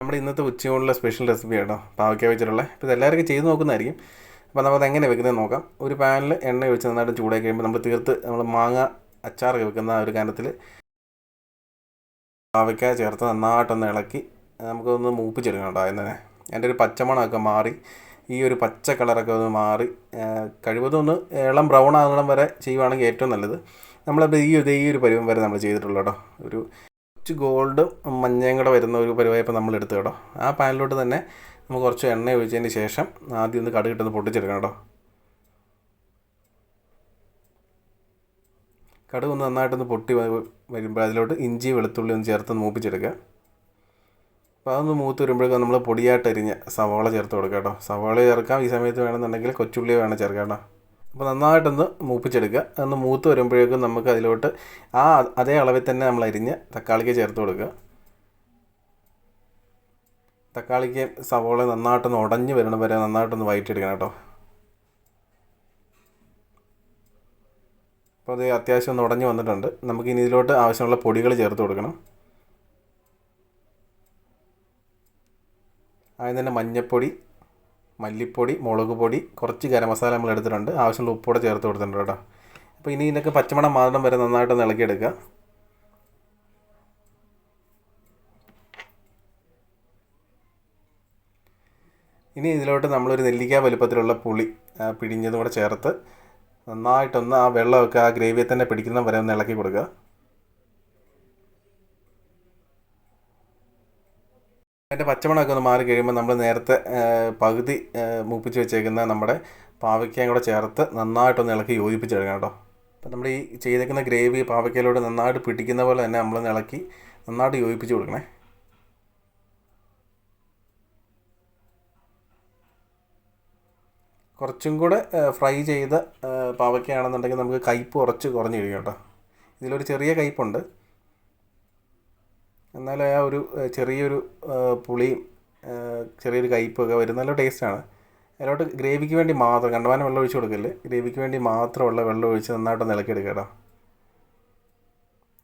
നമ്മുടെ ഇന്നത്തെ ഉച്ചയോടുള്ള special recipe കേട്ടോ പാവയ്ക്ക വെച്ചിട്ടുള്ള. ഇപ്പോൾ ഇതെല്ലാവർക്കും ചെയ്ത് നോക്കുന്നതായിരിക്കും. അപ്പോൾ നമ്മൾ എങ്ങനെ വെക്കുന്നത് നോക്കാം. ഒരു പാനിൽ എണ്ണ ഒഴിച്ച് നന്നായിട്ട് ചൂടാക്കി കഴിയുമ്പോൾ നമ്മൾ തീർത്ത് നമ്മൾ മാങ്ങ അച്ചാറൊക്കെ വെക്കുന്ന ആ ഒരു കാനത്തിൽ പാവയ്ക്ക ചേർത്ത് നന്നായിട്ടൊന്ന് ഇളക്കി നമുക്കൊന്ന് മൂപ്പിച്ചെടുക്കണം കേട്ടോ അതിന് എന്റെ ഒരു പച്ചമണമൊക്കെ മാറി ഈ ഒരു പച്ച കളറൊക്കെ ഒന്ന് മാറി കഴിവതും ഒന്ന് ഇളം ബ്രൗൺ ആകണം വരെ ചെയ്യുവാണെങ്കിൽ ഏറ്റവും നല്ലത്. നമ്മളപ്പോൾ ഈ ഒരു ഈ ഒരു പരുവം വരെ നമ്മൾ ചെയ്തിട്ടുള്ളൂ കേട്ടോ. ഒരു കുറച്ച് ഗോൾഡും മഞ്ഞയും കൂടെ വരുന്ന ഒരു പരിവായപ്പോൾ നമ്മൾ എടുത്തു കേട്ടോ. ആ പാനിലോട്ട് തന്നെ നമുക്ക് കുറച്ച് എണ്ണ ഒഴിച്ചതിന് ശേഷം ആദ്യം ഒന്ന് കടുക് ഇട്ടൊന്ന് പൊട്ടിച്ചെടുക്കണം കേട്ടോ. കടുക് ഒന്ന് നന്നായിട്ടൊന്ന് പൊട്ടി വരുമ്പോൾ അതിലോട്ട് ഇഞ്ചി വെളുത്തുള്ളി ഒന്ന് ചേർത്ത് മൂപ്പിച്ചെടുക്കുക. അപ്പോൾ അതൊന്ന് മൂത്ത് വരുമ്പോഴേക്കും നമ്മൾ പൊടിയായിട്ട് അരിഞ്ഞ സവാള ചേർത്ത് കൊടുക്കാം കേട്ടോ. സവാള ചേർക്കാം. ഈ സമയത്ത് വേണമെന്നുണ്ടെങ്കിൽ കൊച്ചുള്ളി വേണം ചേർക്കാം കേട്ടോ. അപ്പോൾ നന്നായിട്ടൊന്ന് മൂപ്പിച്ചെടുക്കുക. ഒന്ന് മൂത്ത് വരുമ്പോഴേക്കും നമുക്ക് അതിലോട്ട് ആ അതേ അളവിൽ തന്നെ നമ്മൾ അരിഞ്ഞ് തക്കാളിക്ക് ചേർത്ത് കൊടുക്കുക. തക്കാളിക്ക് സവോള നന്നായിട്ടൊന്ന് ഉടഞ്ഞ് വരണം വരെ നന്നായിട്ടൊന്ന് വയറ്റിയെടുക്കണം കേട്ടോ. അപ്പോൾ അത് അത്യാവശ്യം ഒന്ന് ഉടഞ്ഞ് വന്നിട്ടുണ്ട്. നമുക്ക് ഇനി ഇതിലോട്ട് ആവശ്യമുള്ള പൊടികൾ ചേർത്ത് കൊടുക്കണം. ആദ്യം തന്നെ മഞ്ഞൾപ്പൊടി മല്ലിപ്പൊടി മുളക് പൊടി കുറച്ച് ഗരം മസാല നമ്മൾ എടുത്തിട്ടുണ്ട്. ആവശ്യമുള്ള ഉപ്പൂടെ ചേർത്ത് കൊടുത്തിട്ടുണ്ട് കേട്ടോ. അപ്പോൾ ഇനി ഇതിനൊക്കെ പച്ചമണം മാറണം വരെ നന്നായിട്ട് ഇളക്കിയെടുക്കുക ഇനി ഇതിലോട്ട് നമ്മളൊരു നെല്ലിക്ക വലുപ്പത്തിലുള്ള പുളി പിഴിഞ്ഞതും കൂടെ ചേർത്ത് നന്നായിട്ടൊന്ന് ആ വെള്ളമൊക്കെ ആ ഗ്രേവിയെ തന്നെ പിടിക്കുന്ന വരെ ഒന്ന് ഇളക്കി കൊടുക്കുക. അതിന്റെ പച്ചമണമൊക്കെ ഒന്ന് മാറി കഴിയുമ്പോൾ നമ്മൾ നേരത്തെ പകുതി മൂപ്പിച്ച് വെച്ചേക്കുന്ന നമ്മുടെ പാവയ്ക്കയും കൂടെ ചേർത്ത് നന്നായിട്ടൊന്ന് ഇളക്കി യോജിപ്പിച്ചെടുക്കണം കേട്ടോ. അപ്പോൾ നമ്മൾ ഈ ചെയ്തേക്കുന്ന ഗ്രേവി പാവയ്ക്കയിലൂടെ നന്നായിട്ട് പിടിക്കുന്ന പോലെ തന്നെ നമ്മൾ ഇളക്കി നന്നായിട്ട് യോജിപ്പിച്ച് കൊടുക്കണേ. കുറച്ചും കൂടെ ഫ്രൈ ചെയ്ത പാവയ്ക്കയാണെന്നുണ്ടെങ്കിൽ നമുക്ക് കയ്പ്പ് കുറച്ച് കുറഞ്ഞിരിക്കും കേട്ടോ. ഇതിലൊരു ചെറിയ കയ്പ്പുണ്ട് എന്നാൽ ആ ഒരു ചെറിയൊരു പുളിയും ചെറിയൊരു കയ്പ്പൊക്കെ വരും. നല്ല ടേസ്റ്റാണ് അതിലോട്ട് ഗ്രേവിക്ക് വേണ്ടി മാത്രം കണ്ടമാനം വെള്ളം ഒഴിച്ച് കൊടുക്കല്ലേ? ഗ്രേവിക്ക് വേണ്ടി മാത്രമുള്ള വെള്ളം ഒഴിച്ച് നന്നായിട്ട് നിലക്കെടുക്കുക കേട്ടോ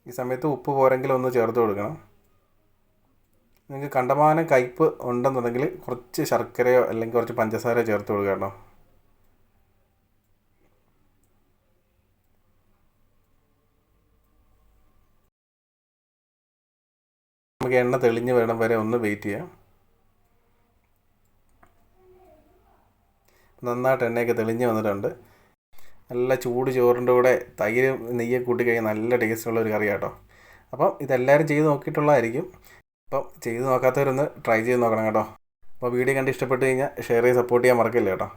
ഈ സമയത്ത് ഉപ്പ് പോരെങ്കിൽ ഒന്ന് ചേർത്ത് കൊടുക്കണം. നിങ്ങൾക്ക് കണ്ടമാനം കയ്പ്പ് ഉണ്ടെന്നുണ്ടെങ്കിൽ കുറച്ച് ശർക്കരയോ അല്ലെങ്കിൽ കുറച്ച് പഞ്ചസാരയോ ചേർത്ത് കൊടുക്കുക കേട്ടോ നമുക്ക് എണ്ണ തെളിഞ്ഞ് വേണം വരെ ഒന്ന് വെയിറ്റ് ചെയ്യാം. നന്നായിട്ട് എണ്ണയൊക്കെ തെളിഞ്ഞ് വന്നിട്ടുണ്ട്. നല്ല ചൂട് ചോറിന്റെ കൂടെ തൈര് നെയ്യെ കൂട്ടി കഴിഞ്ഞാൽ നല്ല ടേസ്റ്റുള്ള ഒരു കറി കേട്ടോ അപ്പം ഇതെല്ലാവരും ചെയ്ത് നോക്കിയിട്ടുള്ളതായിരിക്കും. അപ്പം ചെയ്ത് നോക്കാത്തവരൊന്ന് ട്രൈ ചെയ്ത് നോക്കണം കേട്ടോ. അപ്പോൾ വീഡിയോ കണ്ട് ഇഷ്ടപ്പെട്ട് കഴിഞ്ഞാൽ ഷെയർ ചെയ്ത് സപ്പോർട്ട് ചെയ്യാൻ മറക്കില്ല കേട്ടോ.